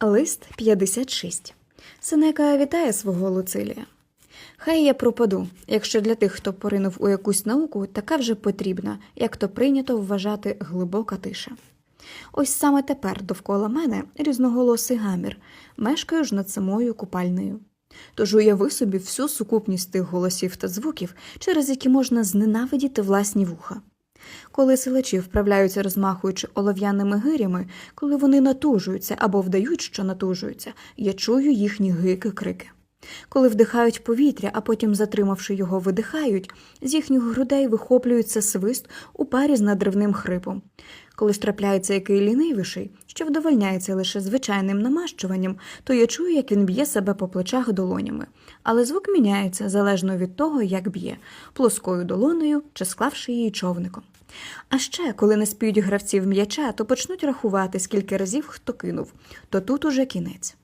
Лист 56. Сенека вітає свого Луцилія. Хай я пропаду, якщо для тих, хто поринув у якусь науку, така вже потрібна, як то прийнято вважати глибока тиша. Ось саме тепер довкола мене різноголосий гамір, мешкаю ж над самою купальнею. Тож уяви собі всю сукупність тих голосів та звуків, через які можна зненавидіти власні вуха. Коли силачі вправляються, розмахуючи олов'яними гирями, коли вони натужуються або вдають, що натужуються, я чую їхні гики-крики. Коли вдихають повітря, а потім, затримавши його, видихають, з їхніх грудей вихоплюється свист у парі з надривним хрипом. Коли ж трапляється який лінивіший, що вдовольняється лише звичайним намащуванням, то я чую, як він б'є себе по плечах долонями, але звук міняється залежно від того, як б'є плоскою долонею чи склавши її човником. А ще, коли не спіють гравців м'яча, то почнуть рахувати, скільки разів хто кинув, то тут уже кінець.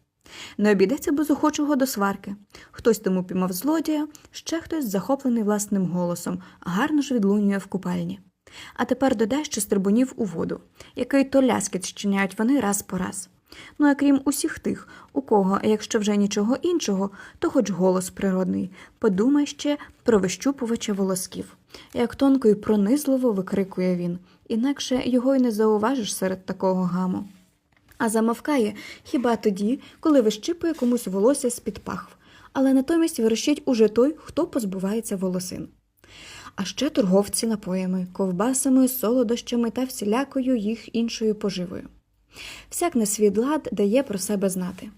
Не обійдеться без охочого до сварки. Хтось тому піймав злодія, ще хтось захоплений власним голосом, гарно ж відлунює в купальні. А тепер додай ще стрибунів у воду, який то ляскіт щиняють вони раз по раз. Ну а крім усіх тих, у кого, якщо вже нічого іншого, то хоч голос природний, подумай ще про вищупувача волосків. Як тонко і пронизливо викрикує він, інакше його й не зауважиш серед такого гаму. А замовкає хіба тоді, коли вищипує комусь волосся з-під пахв, але натомість вирощить уже той, хто позбувається волосин. А ще торговці напоями, ковбасами, солодощами та всілякою їх іншою поживою. Всяк на свій лад дає про себе знати.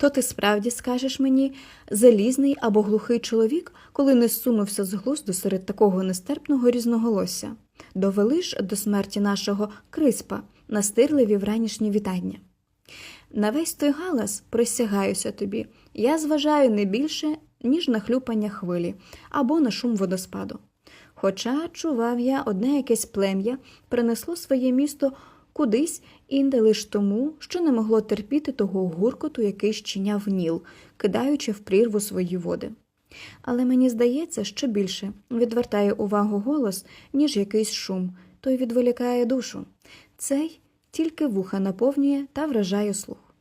То ти справді скажеш мені залізний або глухий чоловік, коли не сунувся з глузду серед такого нестерпного різноголосся. Довели ж до смерті нашого криспа настирливі вранішні вітання. На весь той галас присягаюся тобі, я зважаю не більше, ніж на хлюпання хвилі або на шум водоспаду. Хоча, чував я, одне якесь плем'я принесло своє місто кудись інде лиш тому, що не могло терпіти того гуркоту, який щиняв ніл, кидаючи в прірву свої води. Але мені здається, що більше відвертає увагу голос, ніж якийсь шум, той відволікає душу. Цей тільки вуха наповнює та вражає слух.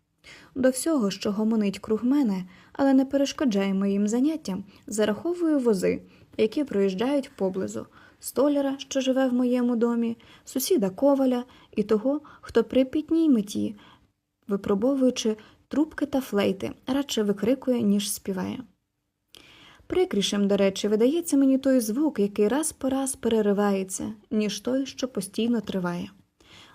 До всього, що гомонить круг мене, але не перешкоджає моїм заняттям, зараховую вози, які проїжджають поблизу, столяра, що живе в моєму домі, сусіда коваля і того, хто при пітній меті, випробовуючи трубки та флейти, радше викрикує, ніж співає. Прикрішим, до речі, видається мені той звук, який раз по раз переривається, ніж той, що постійно триває.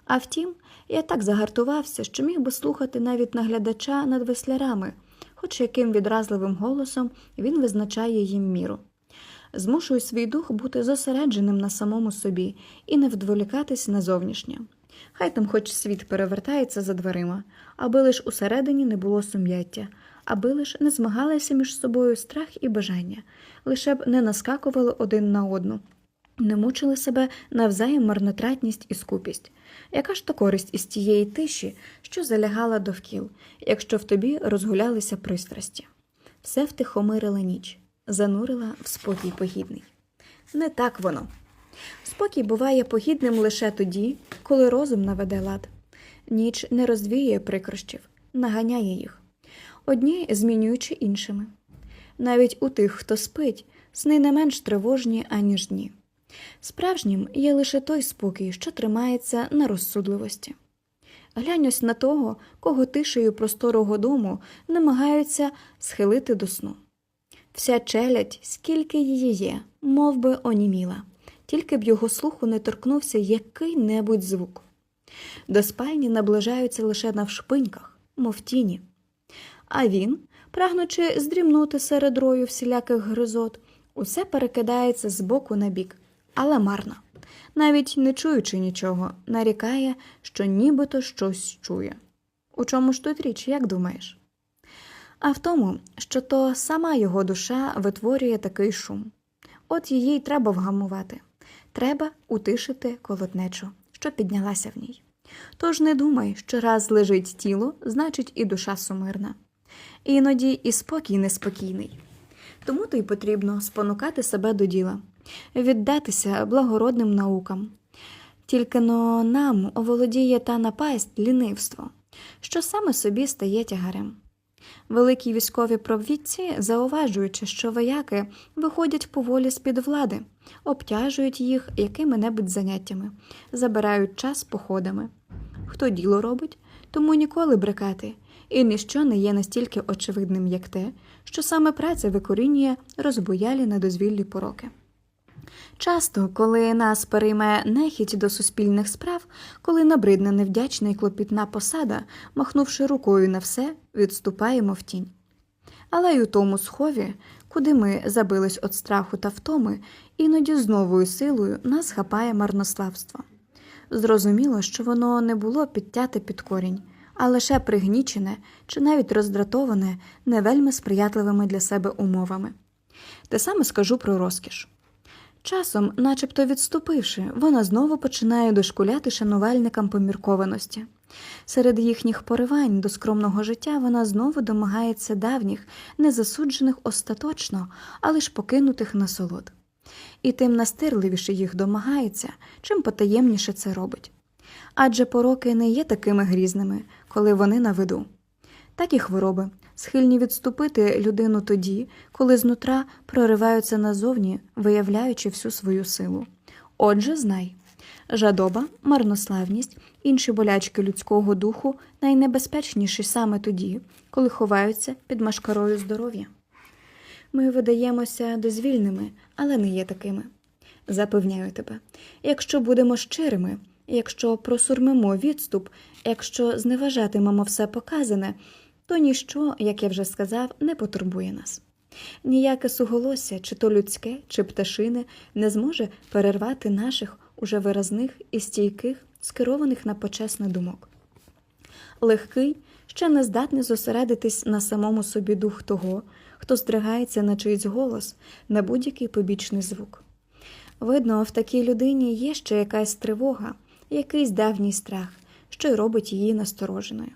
А втім, я так загартувався, що міг би слухати навіть наглядача над веслярами, хоч яким відразливим голосом він визначає їм міру. Змушую свій дух бути зосередженим на самому собі і не вдволікатись на зовнішнє. Хай там хоч світ перевертається за дверима, аби лиш усередині не було сум'яття, аби лиш не змагалися між собою страх і бажання, лише б не наскакували один на одну, не мучили себе навзаєм марнотратність і скупість. Яка ж то користь із тієї тиші, що залягала довкіл, якщо в тобі розгулялися пристрасті? Все втихомирила ніч, занурила в спокій погідний. Не так воно. Спокій буває погідним лише тоді, коли розум наведе лад. Ніч не розвіює прикрощів, наганяє їх, одні змінюючи іншими. Навіть у тих, хто спить, сни не менш тривожні, аніж дні. Справжнім є лише той спокій, що тримається на розсудливості. Глянь ось на того, кого тишею просторого дому намагаються схилити до сну. Вся челядь, скільки її є, мов би оніміла, тільки б його слуху не торкнувся який-небудь звук. До спальні наближаються лише навшпиньках, мов тіні. А він, прагнучи здрімнути серед рою всіляких гризот, усе перекидається з боку на бік, але марно. Навіть не чуючи нічого, нарікає, що нібито щось чує. У чому ж тут річ, як думаєш? А в тому, що то сама його душа витворює такий шум. От її й треба вгамувати. Треба утишити колотнечу, що піднялася в ній. Тож не думай, що раз лежить тіло, значить і душа сумирна. Іноді і спокій неспокійний. Тому то й потрібно спонукати себе до діла, віддатися благородним наукам. Тільки но нам оволодіє та напасть лінивство, що саме собі стає тягарем. Великі військові провідці, зауважуючи, що вояки виходять поволі з-під влади, обтяжують їх якими-небудь заняттями, забирають час походами. Хто діло робить, тому ніколи брекати, і ніщо не є настільки очевидним, як те, що саме праця викорінює розбоялі недозвіллі пороки. Часто, коли нас перейме нехідь до суспільних справ, коли набридне невдячна і клопітна посада, махнувши рукою на все, відступаємо в тінь. Але й у тому схові, куди ми забились від страху та втоми, іноді з новою силою нас хапає марнославство. Зрозуміло, що воно не було підтяте під корінь, а лише пригнічене чи навіть роздратоване не вельми сприятливими для себе умовами. Те саме скажу про розкіш. Часом, начебто відступивши, вона знову починає дошкуляти шанувальникам поміркованості. Серед їхніх поривань до скромного життя вона знову домагається давніх, не засуджених остаточно, але ж покинутих насолод. І тим настирливіше їх домагається, чим потаємніше це робить. Адже пороки не є такими грізними, коли вони на виду. Так і хвороби, схильні відступити людину тоді, коли знутра прориваються назовні, виявляючи всю свою силу. Отже, знай. Жадоба, марнославність, інші болячки людського духу найнебезпечніші саме тоді, коли ховаються під машкарою здоров'я. Ми видаємося дозвільними, але не є такими. Запевняю тебе, якщо будемо щирими, якщо просурмимо відступ, якщо зневажатимемо все показане, то ніщо, як я вже сказав, не потурбує нас. Ніяке суголосся, чи то людське, чи пташине, не зможе перервати наших уже виразних і стійких, скерованих на почесне думок. Легкий, ще не здатний зосередитись на самому собі дух того, хто здригається на чийсь голос, на будь-який побічний звук. Видно, в такій людині є ще якась тривога, якийсь давній страх, що й робить її настороженою.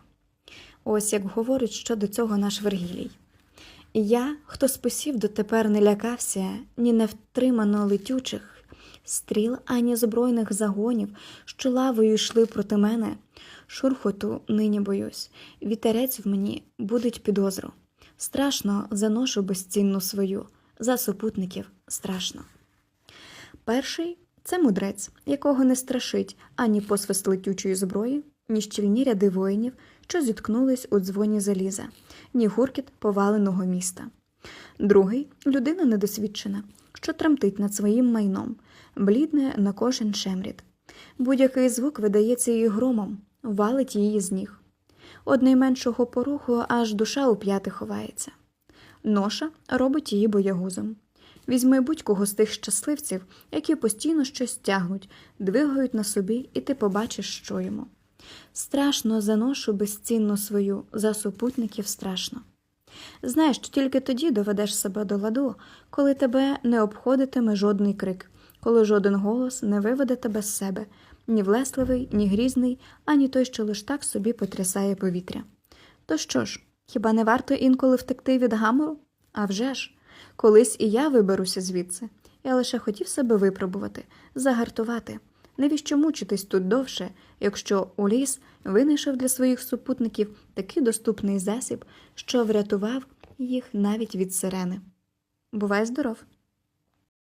Ось як говорить щодо цього наш Вергілій. Я, хто з посів дотепер не лякався ні невтримано летючих стріл, ані збройних загонів, що лавою йшли проти мене, шурхоту нині боюсь, вітерець в мені будить підозру. Страшно заношу безцінну свою, за супутників страшно. Перший це мудрець, якого не страшить ані посвист летючої зброї, ні щільні ряди воїнів, що зіткнулись у дзвоні заліза, ні гуркіт поваленого міста. Другий людина недосвідчена, що тремтить над своїм майном, блідне на кожен шемріт. Будь-який звук видається їй громом, валить її з ніг. Од найменшого поруху аж душа у п'яти ховається. Ноша робить її боягузом. Візьми будь-кого з тих щасливців, які постійно щось тягнуть, двигають на собі, і ти побачиш, що йому. Страшно за ношу безцінну свою, за супутників страшно. Знаєш, що тільки тоді доведеш себе до ладу, коли тебе не обходитиме жодний крик, коли жоден голос не виведе тебе з себе, ні влесливий, ні грізний, ані той, що лиш так собі потрясає повітря. То що ж, хіба не варто інколи втекти від гамору? А вже ж, колись і я виберуся звідси. Я лише хотів себе випробувати, загартувати. Навіщо мучитись тут довше, якщо у ліс винайшов для своїх супутників такий доступний засіб, що врятував їх навіть від сирени? Бувай здоров!